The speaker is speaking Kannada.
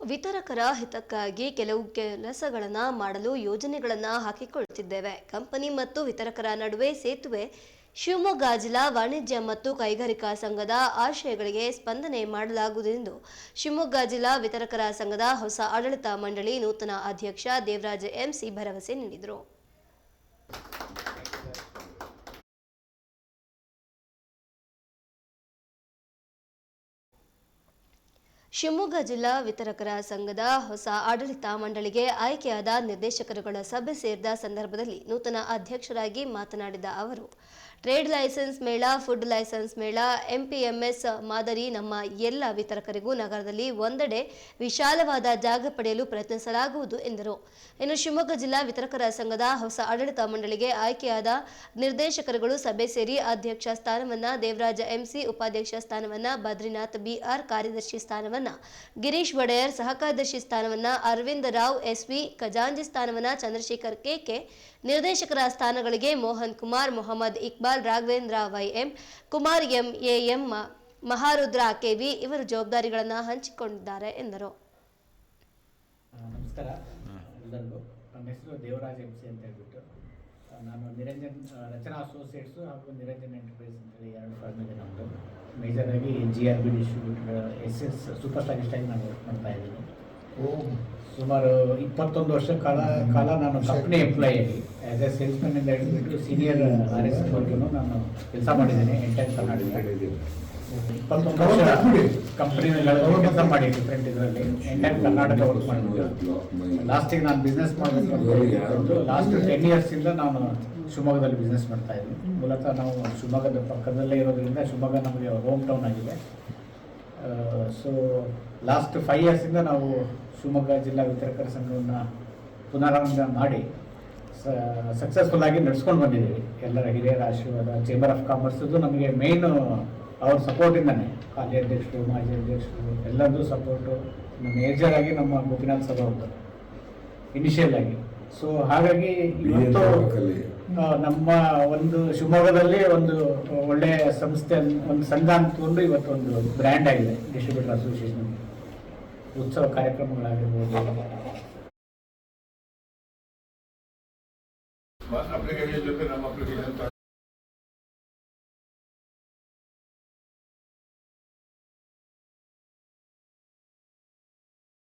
ವಿತರಕರ ಹಿತಕ್ಕಾಗಿ ಕೆಲವು ಕೆಲಸಗಳನ್ನು ಮಾಡಲು ಯೋಜನೆಗಳನ್ನು ಹಾಕಿಕೊಳ್ಳುತ್ತಿದ್ದೇವೆ ಕಂಪನಿ ಮತ್ತು ವಿತರಕರ ನಡುವೆ ಸೇತುವೆ, ಶಿವಮೊಗ್ಗ ಜಿಲ್ಲಾ ವಾಣಿಜ್ಯ ಮತ್ತು ಕೈಗಾರಿಕಾ ಸಂಘದ ಆಶಯಗಳಿಗೆ ಸ್ಪಂದನೆ ಮಾಡಲಾಗುವುದು ಎಂದು ಶಿವಮೊಗ್ಗ ಜಿಲ್ಲಾ ವಿತರಕರ ಸಂಘದ ಹೊಸ ಆಡಳಿತ ಮಂಡಳಿ ನೂತನ ಅಧ್ಯಕ್ಷ ದೇವರಾಜ ಎಂಸಿ ಭರವಸೆ ನೀಡಿದರು. ಶಿವಮೊಗ್ಗ ಜಿಲ್ಲಾ ವಿತರಕರ ಸಂಘದ ಹೊಸ ಆಡಳಿತ ಮಂಡಳಿಗೆ ಆಯ್ಕೆಯಾದ ನಿರ್ದೇಶಕರುಗಳ ಸಭೆ ಸೇರಿದ ಸಂದರ್ಭದಲ್ಲಿ ನೂತನ ಅಧ್ಯಕ್ಷರಾಗಿ ಮಾತನಾಡಿದ ಅವರು. ಟ್ರೇಡ್ ಲೈಸೆನ್ಸ್ ಮೇಳ, ಫುಡ್ ಲೈಸೆನ್ಸ್ ಮೇಳ ಎಂಪಿಎಂಎಸ್ ಮಾದರಿ ನಮ್ಮ ಎಲ್ಲ ವಿತರಕರಿಗೂ ನಗರದಲ್ಲಿ ಒಂದೆಡೆ ವಿಶಾಲವಾದ ಜಾಗ ಪಡೆಯಲು ಪ್ರಯತ್ನಿಸಲಾಗುವುದು ಎಂದರು. ಇನ್ನು ಶಿವಮೊಗ್ಗ ಜಿಲ್ಲಾ ವಿತರಕರ ಸಂಘದ ಹೊಸ ಆಡಳಿತ ಮಂಡಳಿಗೆ ಆಯ್ಕೆಯಾದ ನಿರ್ದೇಶಕರುಗಳು ಸಭೆ ಸೇರಿ ಅಧ್ಯಕ್ಷ ಸ್ಥಾನವನ್ನ, ದೇವರಾಜ ಎಂಸಿ ಉಪಾಧ್ಯಕ್ಷ ಸ್ಥಾನವನ್ನ, ಬದ್ರಿನಾಥ್ ಬಿಆರ್ ಕಾರ್ಯದರ್ಶಿ ಸ್ಥಾನವನ್ನ, ಗಿರೀಶ್ ಒಡೆಯರ್ ಸಹ ಕಾರ್ಯದರ್ಶಿ ಸ್ಥಾನವನ್ನ, ಅರವಿಂದ್ ರಾವ್ ಎಸ್ವಿ ಖಜಾಂಜಿ ಸ್ಥಾನವನ್ನ, ಚಂದ್ರಶೇಖರ್ ಕೆಕೆ ನಿರ್ದೇಶಕರ ಸ್ಥಾನಗಳಿಗೆ Mohan Kumar, Mohammed Iqbal Raghavendra, YM, Kumar, M AM M, Maharudra KV ಇವರು ಜವಾಬ್ದಾರಿಗಳನ್ನು ಹಂಚಿಕೊಂಡಿದ್ದಾರೆ ಎಂದರು. ನಮಸ್ಕಾರ. ಎಲ್ಲರಿಗೂ. ನನ್ನ ಹೆಸರು ದೇವರಾಜ್ ಎಂ ಸಿ ಅಂತ ಹೇಳ್ಬಿಟ್ಟು ನಾನು ನಿರಂಜನ್ ರಚನಾ ಅಸೋಸಿಯೇಟ್ಸು ಹಾಗೂ ನಿರಂಜನ್ ಎಂಟರ್ಪ್ರೈಸ್ ಅಂತೇಳಿ ಎರಡು ಫರ್ಮ್ ಇದೆ ನಮ್ಮದು ಮೇಜರಾಗಿ G R B distributor S S super ಸ್ಟಾಗಿಸ್ಟಾಗಿ ನಾನು ವರ್ಕ್ ಮಾಡ್ತಾ ಇದ್ದೀನಿ. ಸುಮಾರು ಇಪ್ಪತ್ತೊಂದು ವರ್ಷ ಕಾಲ ಕಾಲ ನಾನು company employee as a salesman ಇಂದ ಹಿಡಿದ್ಬಿಟ್ಟು ಸೀನಿಯರ್ ಆರ್ ಎಸ್ ವರ್ಗೂ ನಾನು ಕೆಲಸ ಮಾಡಿದ್ದೇನೆ, ಎಂಟೈನ್ ಕರ್ನಾಟಕ ಇಪ್ಪತ್ತೊಂದು ವರ್ಷ ಕಂಪ್ನಿನಲ್ಲಿ ಕೆಲಸ ಮಾಡಿ ಡಿಫ್ರೆಂಟ್ ಇದರಲ್ಲಿ. ಎಂಟೈನ್ ಕರ್ನಾಟಕ ವರ್ಕ್ ಮಾಡಿದ್ದೆ. ಲಾಸ್ಟಿಗೆ ನಾನು ಬಿಸ್ನೆಸ್ ಮಾಡಬೇಕು ಲಾಸ್ಟ್ ಟೆನ್ ಇಯರ್ಸಿಂದ ನಾನು ಶಿವಮೊಗ್ಗದಲ್ಲಿ ಬಿಸ್ನೆಸ್ ಮಾಡ್ತಾ ಇದ್ದೀನಿ. ಮೂಲತಃ ನಾವು ಶಿವಮೊಗ್ಗದ ಪಕ್ಕದಲ್ಲೇ ಇರೋದ್ರಿಂದ ಶಿವಮೊಗ್ಗ ನಮಗೆ ಹೋಮ್ ಟೌನ್ ಆಗಿದೆ. ಸೊ ಲಾಸ್ಟ್ ಫೈವ್ ಇಯರ್ಸಿಂದ ನಾವು ಶಿವಮೊಗ್ಗ ಜಿಲ್ಲಾ ವಿತರಕರ ಸಂಘವನ್ನು ಪುನರಾರಂಭ ಮಾಡಿ ಸಕ್ಸಸ್ಫುಲ್ ಆಗಿ ನಡ್ಸ್ಕೊಂಡು ಬಂದಿದ್ದೀವಿ. ಎಲ್ಲರ ಹಿರಿಯರ ಆಶೀರ್ವಾದ ಚೇಂಬರ್ ಆಫ್ ಕಾಮರ್ಸ್ದು ನಮಗೆ ಮೇಯ್ನು ಅವ್ರ ಸಪೋರ್ಟಿಂದಾನೆ ಹಾಲಿ ಅಧ್ಯಕ್ಷರು, ಮಾಜಿ ಅಧ್ಯಕ್ಷರು, ಎಲ್ಲರದ್ದು ಸಪೋರ್ಟು ಮೇಜರ್ ಆಗಿ ನಮ್ಮ ಗೋಪಿನಾಥ್ ಸಭಾ ಇನಿಷಿಯಲ್ ಆಗಿ. ಸೊ ಹಾಗಾಗಿ ಇವತ್ತು ನಮ್ಮ ಒಂದು ಶಿವಮೊಗ್ಗದಲ್ಲಿ ಒಂದು ಒಳ್ಳೆ ಸಂಸ್ಥೆ ಒಂದು ಸಂಘ ಅಂತಕೊಂಡು ಇವತ್ತು ಒಂದು ಬ್ರ್ಯಾಂಡ್ ಆಗಿದೆ ಡಿಸ್ಟ್ರಿಬ್ಯೂಟರ್ ಅಸೋಸಿಯೇಷನ್ ಉತ್ಸವ ಕಾರ್ಯಕ್ರಮಗಳಾಗಿರ್ಬೋದು. ಅಪ್ಲಿಕೇಶನ್ ಜೊತೆ ನಮ್ಮ ಅಪ್ಲಿಕೇಶನ್